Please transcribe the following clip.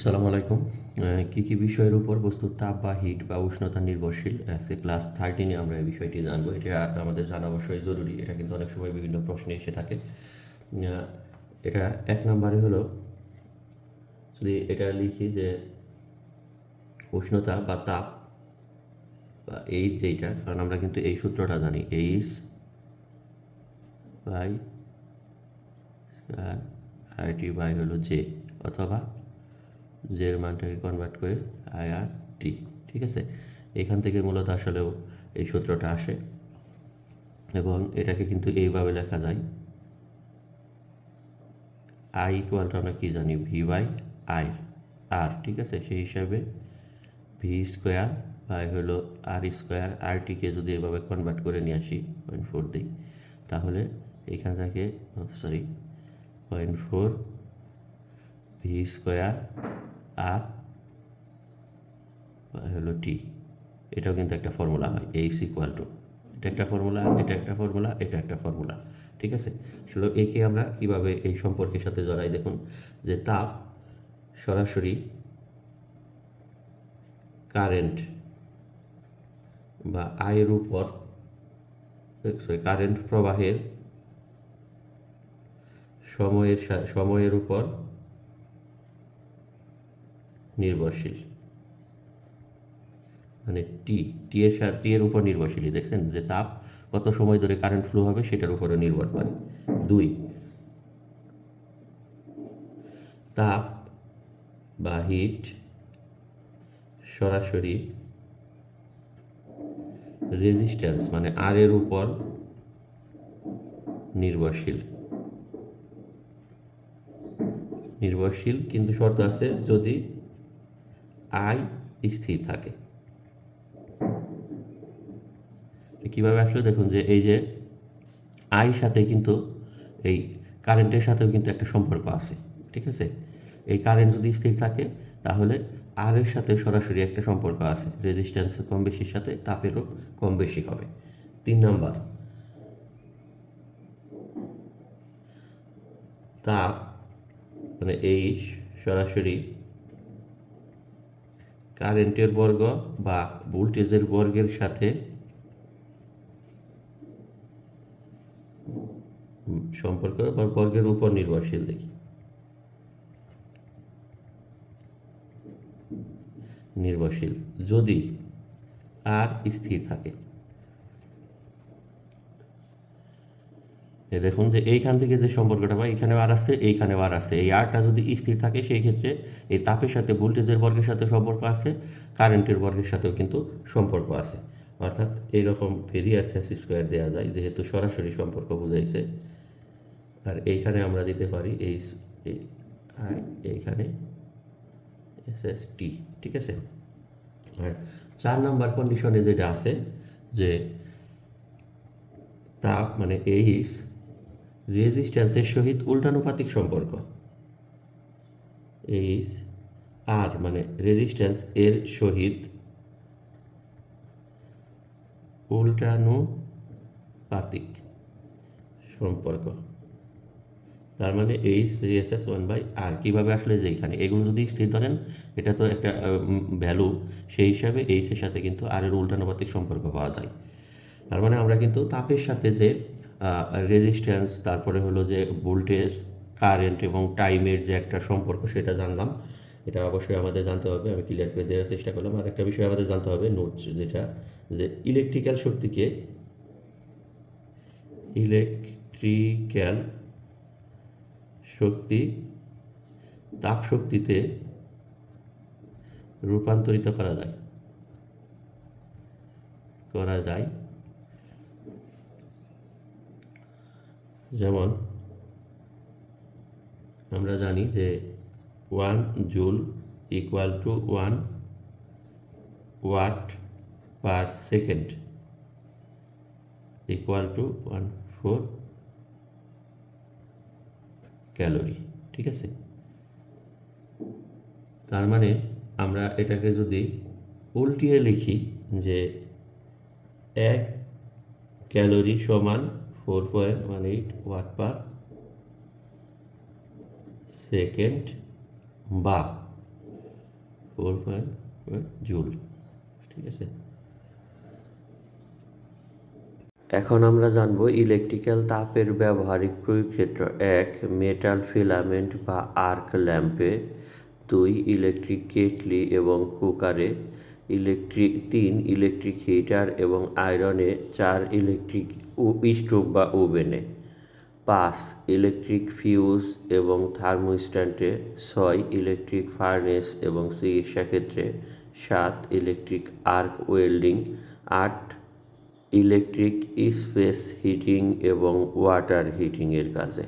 আসসালামু আলাইকুম। কি কি বিষয়ের উপর বস্তুর তাপ বা হিট বা উষ্ণতা নির্ভরশীল? আজকে ক্লাস থার্টিনে আমরা এই বিষয়টি জানব। এটা আমাদের জানা অবশ্যই জরুরি। এটা কিন্তু অনেক সময় বিভিন্ন প্রশ্নে এসে থাকে। এটা এক নম্বরে হলো, যদি এটা লিখি যে উষ্ণতা বা তাপ বা এইচ যেইটা, কারণ আমরা কিন্তু এই সূত্রটা জানি। H by I T by হলো জে অথবা জের মানটাকে কনভার্ট করে আই আর টি ঠিক আছে? এখান থেকে মূলত আসলেও এই সূত্রটা আসে এবং এটাকে কিন্তু এইভাবে লেখা যায়। আই ইকুয়ালটা আমরা কী জানি? ভি বাই আই আর ঠিক আছে? সেই হিসাবে ভি স্কোয়ার বাই হলো আর স্কোয়ার আর টিকে যদি এভাবে কনভার্ট করে নিয়ে আসি পয়েন্ট ফোর দিই, তাহলে এখান থেকে sorry point four V square আর হলো টি এটাও কিন্তু একটা ফর্মুলা হয় এইচ ইকুয়াল টু এটা একটা ফর্মুলা এটা একটা ফর্মুলা এটা একটা ফর্মুলা ঠিক আছে? আসলে একে আমরা কীভাবে এই সম্পর্কের সাথে জড়াই দেখুন, যে তাপ সরাসরি কারেন্ট বা আয়ের উপর সরি কারেন্ট প্রবাহের সময়ের সময়ের উপর নির্ভরশীল। মানে টি টি এর সাথে টি এর উপর নির্ভরশীল। দেখছেন যে তাপ কত সময় ধরে কারেন্ট ফ্লো হবে সেটার উপরে নির্ভর করে। দুই, তাপ বা হিট সরাসরি রেজিস্ট্যান্স মানে আর এর উপর নির্ভরশীল। নির্ভরশীল কিন্তু শর্ত আছে যদি আই স্থির থাকে। কীভাবে আসলে? দেখুন যে এই যে আই সাথে কিন্তু এই কারেন্টের সাথেও কিন্তু একটা সম্পর্ক আছে, ঠিক আছে? এই কারেন্ট যদি স্থির থাকে, তাহলে আর এর সাথে সরাসরি একটা সম্পর্ক আছে। রেজিস্ট্যান্স কম বেশির সাথে, তাপেরও কম বেশি হবে। তিন নাম্বার। তাপ মানে এই সরাসরি কারেন্টের বর্গ বা ভোল্টেজের বর্গের সাথে সম্পর্ক বা বর্গের উপর নির্ভরশীল দেখি। নির্ভরশীল যদি আর স্থির থাকে। এ দেখুন যে এইখান থেকে যে সম্পর্কটা বা এখানে আর আছে এইখানে আর আছে। এই আরটা যদি স্থির থাকে, সেই ক্ষেত্রে এই তাপের সাথে ভোল্টেজের বর্গের সাথে সম্পর্ক আছে, কারেন্টের বর্গের সাথেও কিন্তু সম্পর্ক আছে। অর্থাৎ এইরকম ভেরিয়াস এস স্কোয়ার দেওয়া যায়, যেহেতু সরাসরি সম্পর্ক বুঝাইছে। আর এইখানে আমরা দিতে পারি এই এইখানে এস এস টি ঠিক আছে? আর চার নাম্বার কন্ডিশনে যেটা আছে, যে তাপ মানে এইস রেজিস্ট্যান্সের সহিত উল্টানুপাতিক সম্পর্ক। এইস আর মানে রেজিস্ট্যান্স এর সহিত উল্টানুপাতিক সম্পর্ক। তার মানে H three S S one by R কীভাবে আসলে যে এখানে? এগুলো যদি স্থির ধরেন, এটা তো একটা ভ্যালু। সেই হিসাবে এইচের সাথে কিন্তু আর এর উল্টানুপাতিক সম্পর্ক পাওয়া যায়। তার মানে আমরা কিন্তু তাপের সাথে যে রেজিস্ট্যান্স তারপরে হলো যে ভোল্টেজ কারেন্ট এবং টাইমের যে একটা সম্পর্ক সেটা জানলাম। এটা অবশ্যই আমাদের জানতে হবে। আমি ক্লিয়ার করে দেওয়ার চেষ্টা করলাম। আর একটা বিষয় আমাদের জানতে হবে নোট যেটা, যে ইলেকট্রিক্যাল শক্তিকে ইলেকট্রিক্যাল শক্তি তাপ শক্তিতে রূপান্তরিত করা যায়। করা যায় যেমন আমরা জানি যে one joule equal to one watt per second equal to one four calorie, ঠিক আছে? তার মানে আমরা এটাকে যদি উল্টিয়ে লিখি যে এক ক্যালোরি সমান four point one eight watt per second বা ফোর পয়েন্ট জুল ঠিক আছে? এখন আমরা জানব ইলেকট্রিক্যাল তাপের ব্যবহারিক প্রয়োগ ক্ষেত্র এক মেটাল ফিলামেন্ট বা আর্ক ল্যাম্পে দুই ইলেকট্রিক কেটলি এবং কুকারে ইলেকট্রিক তিন ইলেকট্রিক হিটার এবং আয়রনে, চার ইলেকট্রিক স্টোভ বা ওভেনে। পাঁচ ইলেকট্রিক ফিউজ এবং থার্মোস্ট্যান্টে। ছয় ইলেকট্রিক ফার্নেস এবং চিকিৎসা ক্ষেত্রে। সাত ইলেকট্রিক আর্ক ওয়েল্ডিং। আট ইলেকট্রিক স্পেস হিটিং এবং ওয়াটার হিটিংয়ের কাজে।